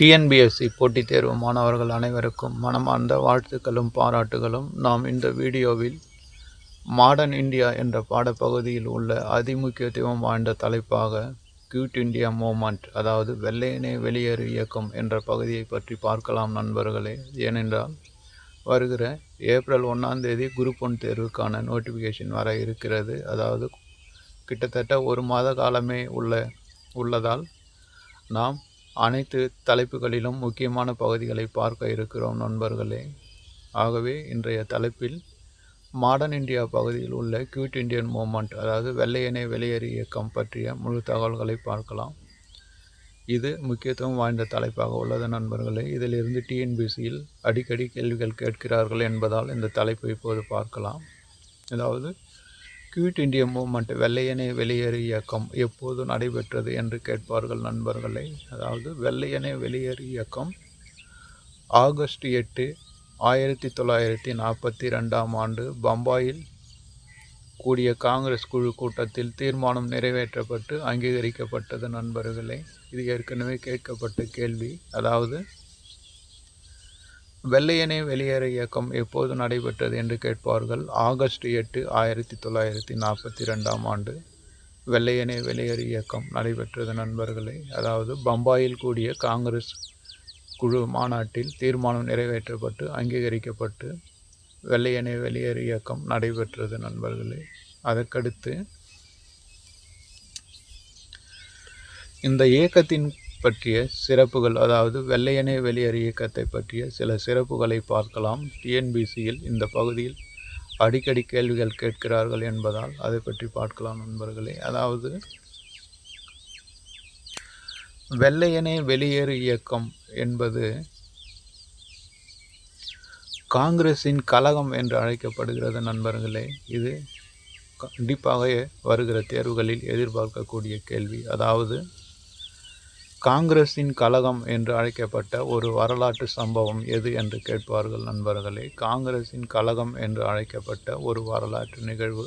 TNPSC போட்டித் தேர்வு மாணவர்கள் அனைவருக்கும் மனமார்ந்த வாழ்த்துக்களும் பாராட்டுகளும். நாம் இந்த வீடியோவில் மாடர்ன் இந்தியா என்ற பாடப்பகுதியில் உள்ள அதிமுக்கியத்துவம் வாய்ந்த தலைப்பாக கியூட் இந்தியா மூமெண்ட் அதாவது வெள்ளையனே வெளியேறு இயக்கம் என்ற பகுதியை பற்றி பார்க்கலாம் நண்பர்களே. ஏனென்றால் வருகிற ஏப்ரல் ஒன்றாம் தேதி குரூப் ஒன் தேர்வுக்கான நோட்டிஃபிகேஷன் வர இருக்கிறது. அதாவது கிட்டத்தட்ட ஒரு மாத காலமே உள்ள உள்ளதால் நாம் அனைத்து தலைப்புகளிலும் முக்கியமான பகுதிகளை பார்க்க இருக்கிறோம் நண்பர்களே. ஆகவே இன்றைய தலைப்பில் மாடர்ன் இந்தியா பகுதியில் உள்ள கியூட் இண்டியன் மூமெண்ட் அதாவது வெள்ளையனே வெளியேறு இயக்கம் பற்றிய முழு தகவல்களை பார்க்கலாம். இது முக்கியத்துவம் வாய்ந்த தலைப்பாக உள்ளது நண்பர்களே. இதிலிருந்து டிஎன்பிசியில் அடிக்கடி கேள்விகள் கேட்கிறார்கள் என்பதால் இந்த தலைப்பை இப்போது பார்க்கலாம். அதாவது கியூட் இந்திய மூமெண்ட் வெள்ளையனே வெளியேறு இயக்கம் எப்போது நடைபெற்றது என்று கேட்பார்கள் நண்பர்களை. அதாவது வெள்ளையனே வெளியேறு இயக்கம் ஆகஸ்ட் எட்டு ஆயிரத்தி தொள்ளாயிரத்தி நாற்பத்தி ரெண்டாம் ஆண்டு பம்பாயில் கூடிய காங்கிரஸ் குழு கூட்டத்தில் தீர்மானம் நிறைவேற்றப்பட்டு அங்கீகரிக்கப்பட்டது நண்பர்களே. இது ஏற்கனவே கேட்கப்பட்ட கேள்வி. அதாவது வெள்ளையனே வெளியேற இயக்கம் எப்போது நடைபெற்றது என்று கேட்பார்கள். ஆகஸ்ட் எட்டு ஆயிரத்தி தொள்ளாயிரத்தி நாற்பத்தி ரெண்டாம் ஆண்டு வெள்ளையனே வெளியேறு இயக்கம் நடைபெற்றது நண்பர்களே. அதாவது பம்பாயில் கூடிய காங்கிரஸ் குழு மாநாட்டில் தீர்மானம் நிறைவேற்றப்பட்டு அங்கீகரிக்கப்பட்டு வெள்ளையனே வெளியேறு இயக்கம் நடைபெற்றது நண்பர்களே. அதற்கடுத்து இந்த இயக்கத்தின் பற்றிய சிறப்புகள் அதாவது வெள்ளையனே வெளியேறு இயக்கத்தை பற்றிய சில சிறப்புகளை பார்க்கலாம். டிஎன்பிசியில் இந்த பகுதியில் அடிக்கடி கேள்விகள் கேட்கிறார்கள் என்பதால் அதை பற்றி பார்க்கலாம் நண்பர்களே. அதாவது வெள்ளையனே வெளியேறு இயக்கம் என்பது காங்கிரஸின் கழகம் என்று அழைக்கப்படுகிறது நண்பர்களே. இது கண்டிப்பாக வருகிற தேர்வுகளில் எதிர்பார்க்கக்கூடிய கேள்வி. அதாவது காங்கிரஸின் கழகம் என்று அழைக்கப்பட்ட ஒரு வரலாற்று சம்பவம் எது என்று கேட்பார்கள் நண்பர்களே? காங்கிரஸின் கழகம் என்று அழைக்கப்பட்ட ஒரு வரலாற்று நிகழ்வு.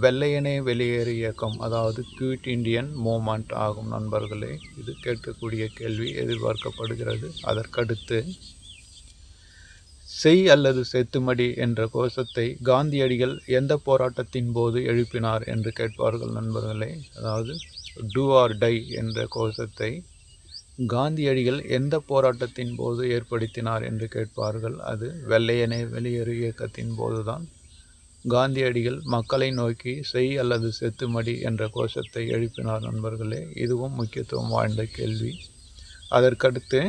வெள்ளையனே வெளியேறு இயக்கம் அதாவது கியூட் இண்டியன் மூமெண்ட் ஆகும் நண்பர்களே. இது கேட்கக்கூடிய கேள்வி எதிர்பார்க்கப்படுகிறது. அதற்கடுத்து செய் அல்லது செத்துமடி என்ற கோஷத்தை காந்தியடிகள் எந்த போராட்டத்தின் போது எழுப்பினார் என்று கேட்பார்கள் நண்பர்களே? அதாவது டூ ஆர் டை என்ற கோஷத்தை காந்தியடிகள் எந்த போராட்டத்தின் போது ஏற்படுத்தினார் என்று கேட்பார்கள். அது வெள்ளையனே வெளியேறு இயக்கத்தின் போதுதான். காந்தியடிகள் மக்களை நோக்கி செய் அல்லது செத்துமடி என்ற கோஷத்தை எழுப்பினார் நண்பர்களே. இதுவும் முக்கியத்துவம் வாய்ந்த கேள்வி. அதற்கடுத்து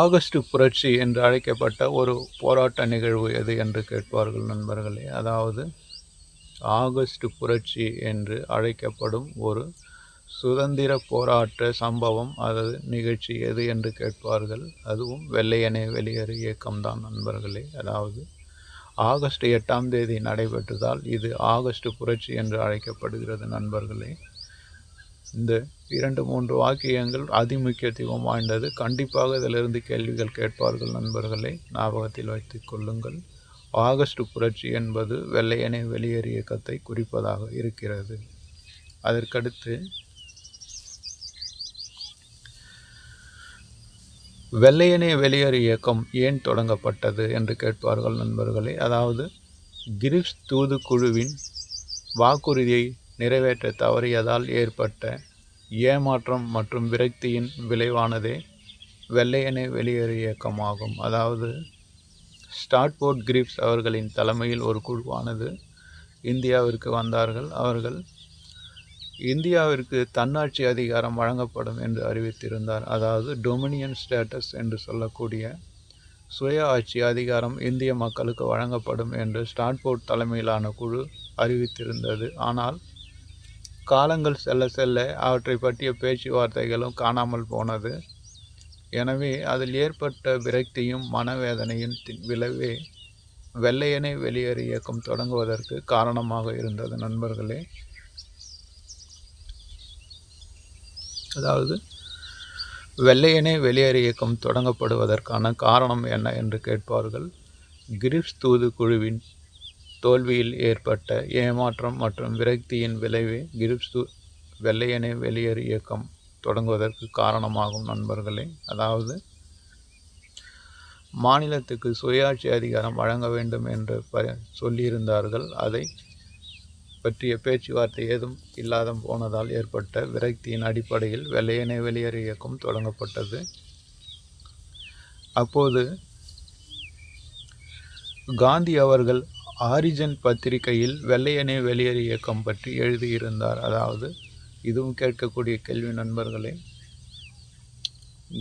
ஆகஸ்ட் புரட்சி என்று அழைக்கப்பட்ட ஒரு போராட்ட நிகழ்வு எது என்று கேட்பார்கள் நண்பர்களே. அதாவது ஆகஸ்ட் புரட்சி என்று அழைக்கப்படும் ஒரு சுதந்திர போராட்ட சம்பவம் அல்லது நிகழ்ச்சி எது என்று கேட்பார்கள். அதுவும் வெள்ளையனே வெளியேறு இயக்கம்தான் நண்பர்களே. அதாவது ஆகஸ்ட் எட்டாம் தேதி நடைபெற்றதால் இது ஆகஸ்ட் புரட்சி என்று அழைக்கப்படுகிறது நண்பர்களே. இந்த இரண்டு மூன்று வாக்கியங்கள் அதிமுக்கியத்துவம் வாய்ந்தது. கண்டிப்பாக இதிலிருந்து கேள்விகள் கேட்பார்கள் நண்பர்களை. ஞாபகத்தில் வைத்துக் கொள்ளுங்கள். ஆகஸ்ட் புரட்சி என்பது வெள்ளையனே வெளியேறு இயக்கத்தை குறிப்பதாக இருக்கிறது. அதற்கடுத்து வெள்ளையனே வெளியேறு இயக்கம் ஏன் தொடங்கப்பட்டது என்று கேட்பார்கள் நண்பர்களே. அதாவது கிரிப்ஸ் தூதுக்குழுவின் வாக்குறுதியை நிறைவேற்ற தவறியதால் ஏற்பட்ட ஏமாற்றம் மற்றும் விரக்தியின் விளைவானதே வெள்ளையனே வெளியேறு இயக்கமாகும். அதாவது ஸ்டாட்போர்ட் கிரிப்ஸ் அவர்களின் தலைமையில் ஒரு குழுவானது. இந்தியாவிற்கு வந்தார்கள். அவர்கள் இந்தியாவிற்கு தன்னாட்சி அதிகாரம் வழங்கப்படும் என்று அறிவித்திருந்தார். அதாவது டொமினியன் ஸ்டேட்டஸ் என்று சொல்லக்கூடிய சுய ஆட்சி அதிகாரம் இந்திய மக்களுக்கு வழங்கப்படும் என்று ஸ்டாட்போர்ட் தலைமையிலான குழு அறிவித்திருந்தது. ஆனால் காலங்கள் செல்ல செல்ல அவற்றை பற்றிய பேச்சுவார்த்தைகளும் காணாமல் போனது. எனவே அதில் ஏற்பட்ட விரக்தியும் மனவேதனையும் விளைவே வெள்ளையனை வெளியேறு இயக்கம் தொடங்குவதற்கு காரணமாக இருந்தது நண்பர்களே. அதாவது வெள்ளையனே வெளியேறு இயக்கம் தொடங்கப்படுவதற்கான காரணம் என்ன என்று கேட்பார்கள். கிரிப்ஸ் தூது குழுவின் தோல்வியில் ஏற்பட்ட ஏமாற்றம் மற்றும் விரக்தியின் விளைவே கிரிப்ஸ் வெள்ளையனே வெளியேறு இயக்கம் தொடங்குவதற்கு காரணமாகும் நண்பர்களே. அதாவது மாநிலத்துக்கு சுயாட்சி அதிகாரம் வழங்க வேண்டும் என்று ப சொல்லியிருந்தார்கள். அதை பற்றிய பேச்சுவார்த்தை ஏதும் இல்லாத போனதால் ஏற்பட்ட விரக்தியின் அடிப்படையில் வெள்ளையனே வெளியேறு இயக்கம் தொடங்கப்பட்டது. அப்போது காந்தி அவர்கள் ஆரிஜன் பத்திரிகையில் வெள்ளையனே வெளியேறு இயக்கம் பற்றி எழுதியிருந்தார். அதாவது இதுவும் கேட்கக்கூடிய கேள்வி நண்பர்களே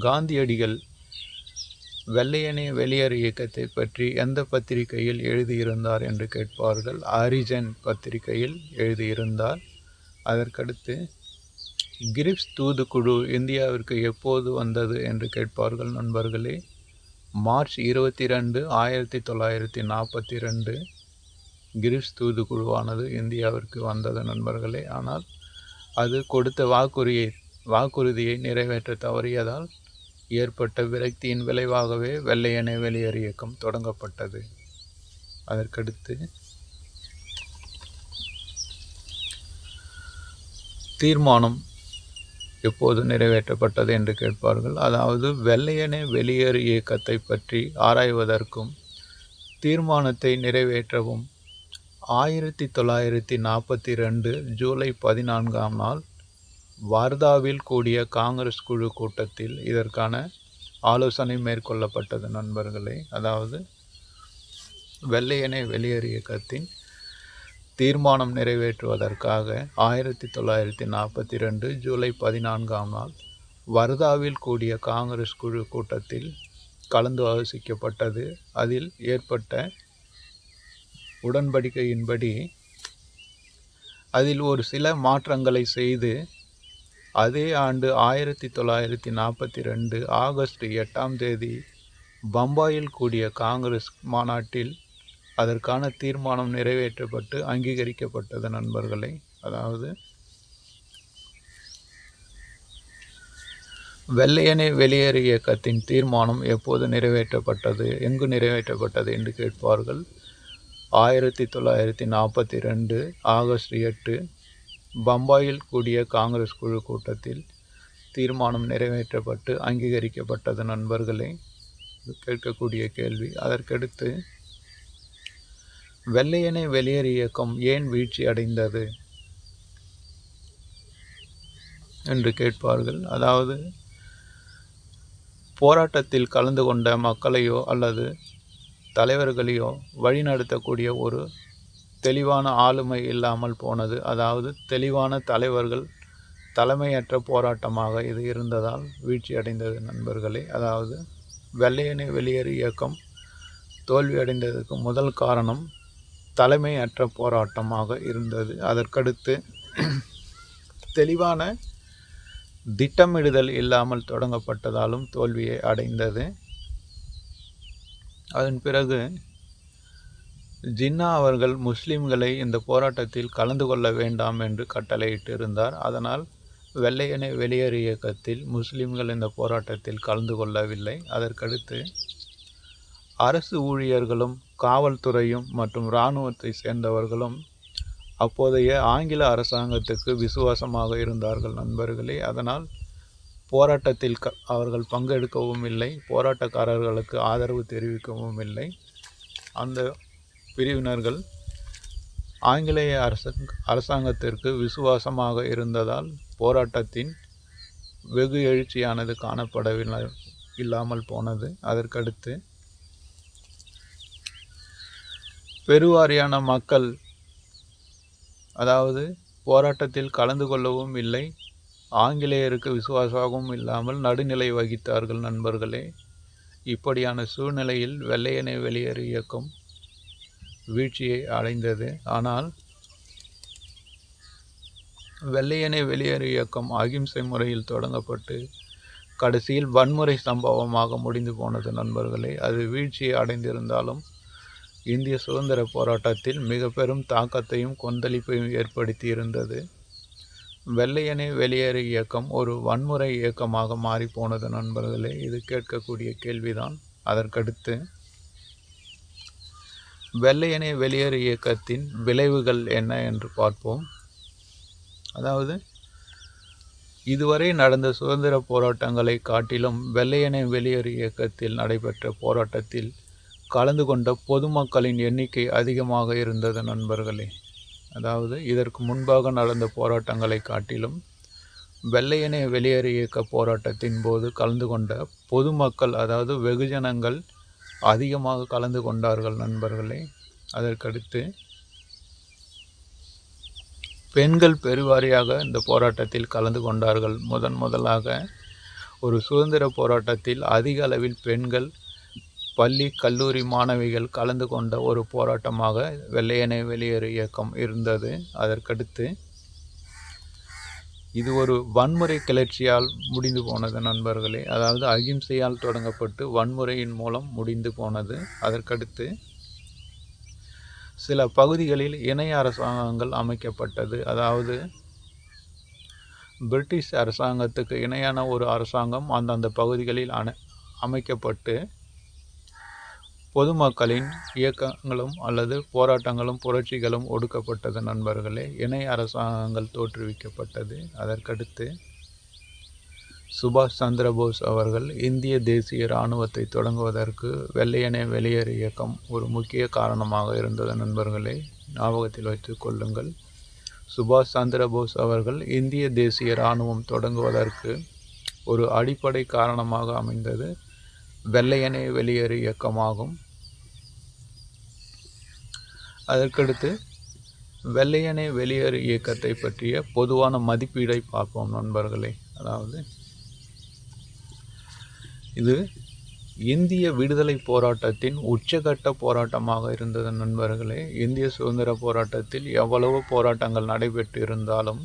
காந்தியடிகள் வெள்ளையனே வெளியேறு இயக்கத்தை பற்றி எந்த பத்திரிகையில் எழுதியிருந்தார் என்று கேட்பார்கள். ஆரிஜன் பத்திரிகையில் எழுதியிருந்தார். அதற்கடுத்து கிரிப்ஸ் தூதுக்குழு இந்தியாவிற்கு எப்போது வந்தது? என்று கேட்பார்கள் நண்பர்களே மார்ச் இருபத்தி ரெண்டு ஆயிரத்தி தொள்ளாயிரத்தி நாற்பத்தி ரெண்டு. கிரிப்ஸ் தூதுக்குழுவானது இந்தியாவிற்கு வந்தது நண்பர்களே. ஆனால் அது கொடுத்த வாக்குறுதியை வாக்குறுதியை நிறைவேற்ற தவறியதால் ஏற்பட்ட விரக்தியின் விளைவாகவே வெள்ளையனே வெளியேறு இயக்கம் தொடங்கப்பட்டது. அதற்கடுத்து தீர்மானம் எப்போது நிறைவேற்றப்பட்டது என்று கேட்பார்கள். அதாவது வெள்ளையனே வெளியேறு இயக்கத்தை பற்றி ஆராய்வதற்கும் தீர்மானத்தை நிறைவேற்றவும் ஆயிரத்தி தொள்ளாயிரத்தி நாற்பத்தி ரெண்டு ஜூலை பதினான்காம் நாள் வார்தாவில் கூடிய காங்கிரஸ் குழு கூட்டத்தில் இதற்கான ஆலோசனை மேற்கொள்ளப்பட்டது நண்பர்களே. அதாவது வெள்ளையனை வெளியேறு இயக்கத்தின் தீர்மானம் நிறைவேற்றுவதற்காக ஆயிரத்தி தொள்ளாயிரத்தி நாற்பத்தி ரெண்டு ஜூலை பதினான்காம் நாள் வர்தாவில் கூடிய காங்கிரஸ் குழு கூட்டத்தில் கலந்து ஆலோசிக்கப்பட்டது. அதில் ஏற்பட்ட உடன்படிக்கையின்படி அதில் ஒரு சில மாற்றங்களை செய்து அதே ஆண்டு ஆயிரத்தி தொள்ளாயிரத்தி நாற்பத்தி ரெண்டு ஆகஸ்ட் எட்டாம் தேதி பம்பாயில் கூடிய காங்கிரஸ் மாநாட்டில் அதற்கான தீர்மானம் நிறைவேற்றப்பட்டு அங்கீகரிக்கப்பட்டது நண்பர்களை. அதாவது வெள்ளையனே வெளியேறு இயக்கத்தின் தீர்மானம் எப்போது நிறைவேற்றப்பட்டது எங்கு நிறைவேற்றப்பட்டது என்று கேட்பார்கள். ஆயிரத்தி தொள்ளாயிரத்தி நாற்பத்தி ரெண்டு ஆகஸ்ட் எட்டு பம்பாயில் கூடிய காங்கிரஸ் குழு கூட்டத்தில் தீர்மானம் நிறைவேற்றப்பட்டு அங்கீகரிக்கப்பட்டது. நண்பர்களே கேட்கக்கூடிய கேள்வி. அதற்கடுத்து வெள்ளையனை வெளியேறு இயக்கம் ஏன் வீழ்ச்சி அடைந்தது என்று கேட்பார்கள். அதாவது போராட்டத்தில் கலந்து கொண்ட மக்களையோ அல்லது தலைவர்களையோ வழிநடத்தக்கூடிய ஒரு தெளிவான ஆளுமை இல்லாமல் போனது. அதாவது தெளிவான தலைவர்கள் தலைமையற்ற போராட்டமாக இது இருந்ததால் வீழ்ச்சியடைந்தது நண்பர்களே. அதாவது வெள்ளையனே வெளியேறு இயக்கம் தோல்வியடைந்ததற்கு முதல் காரணம் தலைமையற்ற போராட்டமாக இருந்தது. அதற்கடுத்து தெளிவான திட்டமிடுதல் இல்லாமல் தொடங்கப்பட்டதாலும் தோல்வியை அடைந்தது. அதன் பிறகு ஜின்னா அவர்கள் முஸ்லிம்களை இந்த போராட்டத்தில் கலந்து கொள்ள வேண்டாம் என்று கட்டளையிட்டிருந்தார். அதனால் வெள்ளையனை வெளியேறு இயக்கத்தில் முஸ்லிம்கள் இந்த போராட்டத்தில் கலந்து கொள்ளவில்லை. அதற்கடுத்து அரசு ஊழியர்களும் காவல்துறையும் மற்றும் இராணுவத்தை சேர்ந்தவர்களும் அப்போதைய ஆங்கில அரசாங்கத்துக்கு விசுவாசமாக இருந்தார்கள் நண்பர்களே. அதனால் போராட்டத்தில் க அவர்கள் பங்கெடுக்கவும் இல்லை. போராட்டக்காரர்களுக்கு ஆதரவு தெரிவிக்கவும் இல்லை. அந்த பிரிவினர்கள் ஆங்கிலேய அரச அரசாங்கத்திற்கு விசுவாசமாக இருந்ததால் போராட்டத்தின் வெகு எழுச்சியானது காணப்படவில்லை இல்லாமல் போனது. அதற்கடுத்து பெருவாரியான மக்கள் அதாவது போராட்டத்தில் கலந்து கொள்ளவும் இல்லை. ஆங்கிலேயருக்கு விசுவாசமாகவும் இல்லாமல் நடுநிலை வகித்தார்கள் நண்பர்களே. இப்படியான சூழ்நிலையில் வெள்ளையனை வெளியேறு இயக்கம் வீழ்ச்சியை அடைந்தது. ஆனால் வெள்ளையனை வெளியேறு இயக்கம் அகிம்சை முறையில் தொடங்கப்பட்டு கடைசியில் வன்முறை சம்பவமாக முடிந்து போனது நண்பர்களே. அது வீழ்ச்சியை அடைந்திருந்தாலும் இந்திய சுதந்திர போராட்டத்தில் மிக பெரும் தாக்கத்தையும் கொந்தளிப்பையும் ஏற்படுத்தி இருந்தது வெள்ளையனே வெளியேறு இயக்கம் ஒரு வன்முறை இயக்கமாக மாறிப்போனது நண்பர்களே இது கேட்கக்கூடிய கேள்விதான். அதற்கடுத்து வெள்ளையனே வெளியேறு இயக்கத்தின் விளைவுகள் என்ன என்று பார்ப்போம். அதாவது இதுவரை நடந்த சுதந்திர போராட்டங்களை காட்டிலும் வெள்ளையனே வெளியேறு இயக்கத்தில் நடைபெற்ற போராட்டத்தில் கலந்து கொண்ட பொதுமக்களின் எண்ணிக்கை அதிகமாக இருந்தது நண்பர்களே. அதாவது இதற்கு முன்பாக நடந்த போராட்டங்களை காட்டிலும் வெள்ளையனே வெளியேறு இயக்க போராட்டத்தின் போது கலந்து கொண்ட பொதுமக்கள் அதாவது வெகுஜனங்கள் அதிகமாக கலந்து கொண்டார்கள் நண்பர்களே. அதற்கடுத்து பெண்கள் பெருவாரியாக இந்த போராட்டத்தில் கலந்து கொண்டார்கள். முதன் முதலாக ஒரு சுதந்திர போராட்டத்தில் அதிக அளவில் பெண்கள் பள்ளி கல்லூரி மாணவிகள் கலந்து கொண்ட ஒரு போராட்டமாக வெள்ளையனே வெளியேறு இயக்கம் இருந்தது. அதற்கடுத்து இது ஒரு வன்முறை கிளர்ச்சியால் முடிந்து போனது நண்பர்களே. அதாவது அகிம்சையால் தொடங்கப்பட்டு வன்முறையின் மூலம் முடிந்து போனது. அதற்கடுத்து சில பகுதிகளில் இணைய அரசாங்கங்கள் அமைக்கப்பட்டது. அதாவது பிரிட்டிஷ் அரசாங்கத்துக்கு இணையான ஒரு அரசாங்கம் அந்தந்த பகுதிகளில் அணை அமைக்கப்பட்டு பொதுமக்களின் இயக்கங்களும் அல்லது போராட்டங்களும் புரட்சிகளும் ஒடுக்கப்பட்டது நண்பர்களே. இணை அரசாங்கங்கள் தோற்றுவிக்கப்பட்டது. அதற்கடுத்து சுபாஷ் சந்திரபோஸ் அவர்கள் இந்திய தேசிய இராணுவத்தை தொடங்குவதற்கு வெள்ளையனே வெளியேறு இயக்கம் ஒரு முக்கிய காரணமாக இருந்தது நண்பர்களே. ஞாபகத்தில் வைத்துக் கொள்ளுங்கள். சுபாஷ் சந்திரபோஸ் அவர்கள் இந்திய தேசிய இராணுவம் தொடங்குவதற்கு ஒரு அடிப்படை காரணமாக அமைந்தது. வெள்ளையனே வெளியேறு இயக்கமாகும். அதற்கடுத்து வெள்ளையனே வெளியேறு இயக்கத்தை பற்றிய பொதுவான மதிப்பீடை பார்ப்போம் நண்பர்களே. அதாவது இது இந்திய விடுதலை போராட்டத்தின் உச்சகட்ட போராட்டமாக இருந்தது நண்பர்களே. இந்திய சுதந்திர போராட்டத்தில் எவ்வளவு போராட்டங்கள் நடைபெற்று இருந்தாலும்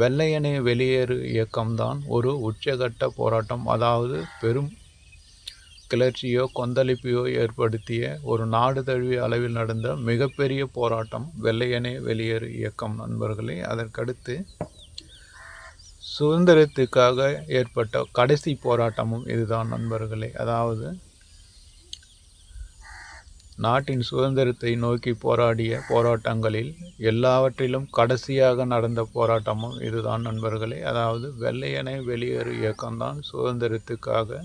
வெள்ளையனே வெளியேறு இயக்கம்தான் ஒரு உச்சகட்ட போராட்டம். அதாவது பெரும் கிளர்ச்சியோ கொந்தளிப்பையோ ஏற்படுத்திய ஒரு நாடு தழுவிய அளவில் நடந்த மிகப்பெரிய போராட்டம் வெள்ளையனே வெளியேறு இயக்கம். நண்பர்களே அதற்கடுத்து சுதந்திரத்துக்காக ஏற்பட்ட கடைசி போராட்டமும் இதுதான். நண்பர்களே அதாவது நாட்டின் சுதந்திரத்தை நோக்கி போராடிய போராட்டங்களில் எல்லாவற்றிலும் கடைசியாக நடந்த போராட்டமும் இதுதான். நண்பர்களே அதாவது வெள்ளையனை வெளியேறு இயக்கம்தான் சுதந்திரத்துக்காக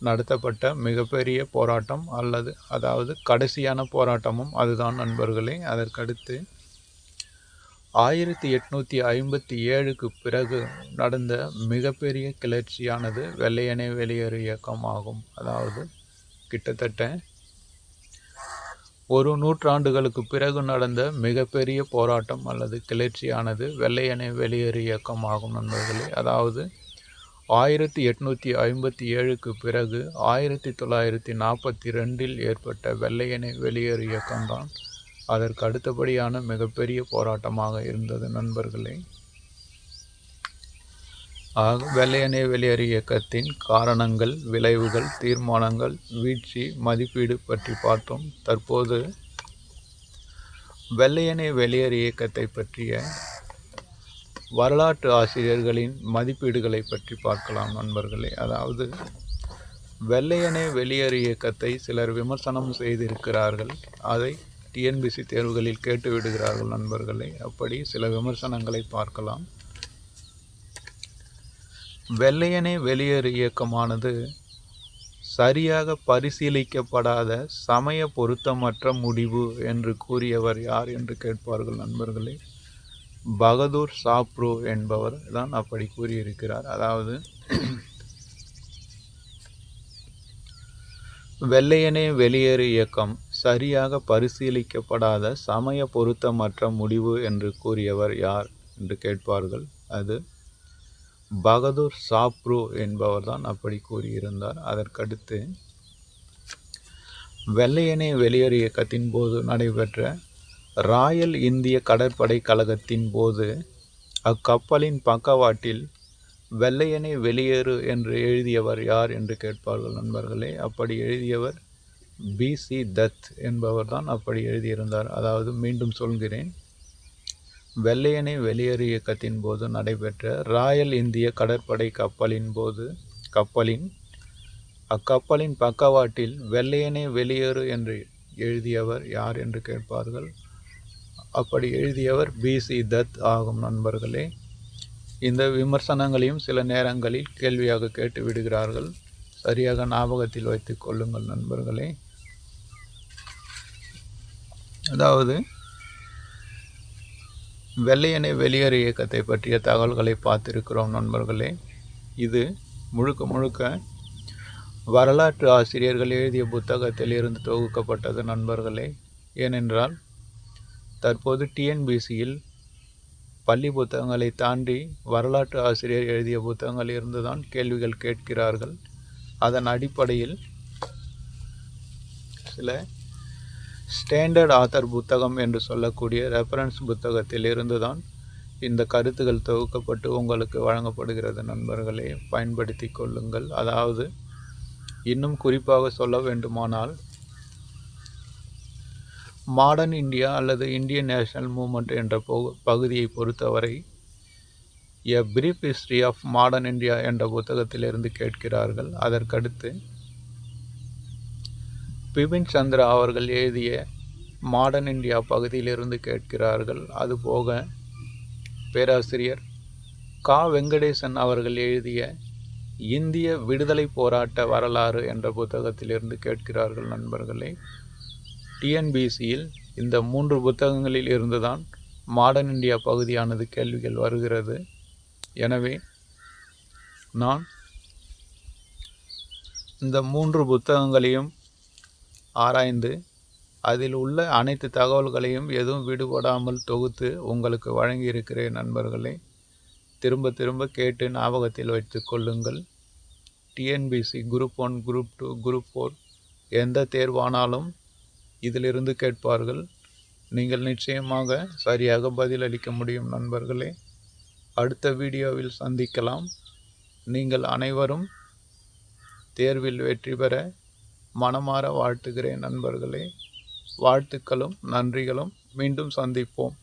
நடத்தப்பட்ட மிகப்பெரிய போராட்டம் அல்லது அதாவது கடைசியான போராட்டமும் அதுதான் நண்பர்களே. அதற்கடுத்து ஆயிரத்தி எட்நூற்றி ஐம்பத்தி ஏழுக்கு பிறகு நடந்த மிகப்பெரிய கிளர்ச்சியானது வெள்ளையனே வெளியேறு இயக்கம் ஆகும் அதாவது கிட்டத்தட்ட ஒரு நூற்றாண்டுகளுக்கு பிறகு நடந்த மிகப்பெரிய போராட்டம் அல்லது கிளர்ச்சியானது வெள்ளையனே வெளியேறு இயக்கம் ஆகும் நண்பர்களே. அதாவது ஆயிரத்தி எட்நூற்றி ஐம்பத்தி ஏழுக்கு பிறகு ஆயிரத்தி தொள்ளாயிரத்தி நாற்பத்தி ரெண்டில் ஏற்பட்ட வெள்ளையனே வெளியேறு இயக்கம்தான் அதற்கு அடுத்தபடியான மிகப்பெரிய போராட்டமாக இருந்தது நண்பர்களே. ஆக வெள்ளையனே வெளியேறு இயக்கத்தின் காரணங்கள் விளைவுகள் தீர்மானங்கள் வீழ்ச்சி மதிப்பீடு பற்றி பார்த்தோம். தற்போது வெள்ளையனே வெளியேறு இயக்கத்தை பற்றிய வரலாற்று ஆசிரியர்களின் மதிப்பீடுகளை பற்றி பார்க்கலாம் நண்பர்களே. அதாவது வெள்ளையனே வெளியேறு இயக்கத்தை சிலர் விமர்சனம் செய்திருக்கிறார்கள். அதை டிஎன்பிசி தேர்வுகளில் கேட்டுவிடுகிறார்கள் நண்பர்களே. அப்படி சில விமர்சனங்களை பார்க்கலாம். வெள்ளையனே வெளியேறு இயக்கமானது சரியாக பரிசீலிக்கப்படாத சமய பொருத்தமற்ற முடிவு என்று கூறியவர் யார் என்று கேட்பார்கள் நண்பர்களே. பகதூர் சாப்ரோ என்பவர் தான் அப்படி கூறியிருக்கிறார். அதாவது வெள்ளையனே வெளியேறு இயக்கம் சரியாக பரிசீலிக்கப்படாத சமய பொருத்தமற்ற முடிவு என்று கூறியவர் யார் என்று கேட்பார்கள். அது பகதூர் சாப்ரோ என்பவர் தான் அப்படி கூறியிருந்தார். அதற்கடுத்து வெள்ளையனே வெளியேறு இயக்கத்தின் போது நடைபெற்ற ராயல் இந்திய கடற்படை கழகத்தின் போது அக்கப்பலின் பக்கவாட்டில் வெள்ளையனே வெளியேறு என்று எழுதியவர் யார் என்று கேட்பார்கள் நண்பர்களே. அப்படி எழுதியவர் பிசி தத் என்பவர் தான் அப்படி எழுதியிருந்தார். அதாவது மீண்டும் சொல்கிறேன் வெள்ளையனை வெளியேறு இயக்கத்தின் போது நடைபெற்ற ராயல் இந்திய கடற்படை கப்பலின் போது கப்பலின் அக்கப்பலின் பக்கவாட்டில் வெள்ளையனே வெளியேறு என்று எழுதியவர் யார் என்று கேட்பார்கள். அப்படி எழுதியவர் பிசி தத் ஆகும் நண்பர்களே. இந்த விமர்சனங்களையும் சில நேரங்களில் கேள்வியாக கேட்டு விடுகிறார்கள். சரியாக ஞாபகத்தில் வைத்து கொள்ளுங்கள் நண்பர்களே. அதாவது வெள்ளையனை வெளியேறு இயக்கத்தை பற்றிய தகவல்களை பார்த்திருக்கிறோம் நண்பர்களே. இது முழுக்க முழுக்க வரலாற்று ஆசிரியர்கள் எழுதிய புத்தகத்தில் இருந்து தொகுக்கப்பட்டது நண்பர்களே. ஏனென்றால் தற்போது டிஎன்பிசியில் பள்ளி புத்தகங்களை தாண்டி வரலாற்று ஆசிரியர் எழுதிய புத்தகங்கள் இருந்துதான் கேள்விகள் கேட்கிறார்கள். அதன் அடிப்படையில் சில ஸ்டாண்டர்ட் ஆத்தர் புத்தகம் என்று சொல்லக்கூடிய ரெஃபரன்ஸ் புத்தகத்தில் இருந்துதான் இந்த கருத்துகள் தொகுக்கப்பட்டு உங்களுக்கு வழங்கப்படுகிறது நண்பர்களே. பயன்படுத்தி கொள்ளுங்கள். அதாவது இன்னும் குறிப்பாக சொல்ல வேண்டுமானால் மாடர்ன் இந்தியா அல்லது இந்தியன் நேஷனல் மூமெண்ட் என்ற பகுதியை பொறுத்தவரை a brief history of modern India என்ற புத்தகத்திலிருந்து கேட்கிறார்கள். அதற்கடுத்து பிபின் சந்திரா அவர்கள் எழுதிய மாடர்ன் இந்தியா பகுதியிலிருந்து கேட்கிறார்கள். அதுபோக பேராசிரியர் கா. வெங்கடேசன் அவர்கள் எழுதிய இந்திய விடுதலை போராட்ட வரலாறு என்ற புத்தகத்திலிருந்து கேட்கிறார்கள் நண்பர்களே. டிஎன்பிசியில் இந்த மூன்று புத்தகங்களில் இருந்துதான் மாடர்ன் இந்தியா பகுதியானது கேள்விகள் வருகிறது. எனவே நான் இந்த மூன்று புத்தகங்களையும் ஆராய்ந்து அதில் உள்ள அனைத்து தகவல்களையும் எதுவும் விடுபடாமல் தொகுத்து உங்களுக்கு வழங்கியிருக்கிறேன் நண்பர்களே. திரும்ப திரும்ப கேட்டு ஞாபகத்தில் வைத்து கொள்ளுங்கள். TNPSC group one group two group four எந்த தேர்வானாலும் இதிலிருந்து கேட்பார்கள் நீங்கள் நிச்சயமாக சரியாக பதிலளிக்க முடியும் நண்பர்களே. அடுத்த வீடியோவில் சந்திக்கலாம். நீங்கள் அனைவரும் தேர்வில் வெற்றி பெற மனமாற வாழ்த்துகிறேன் நண்பர்களே. வாழ்த்துக்களும் நன்றிகளும். மீண்டும் சந்திப்போம்.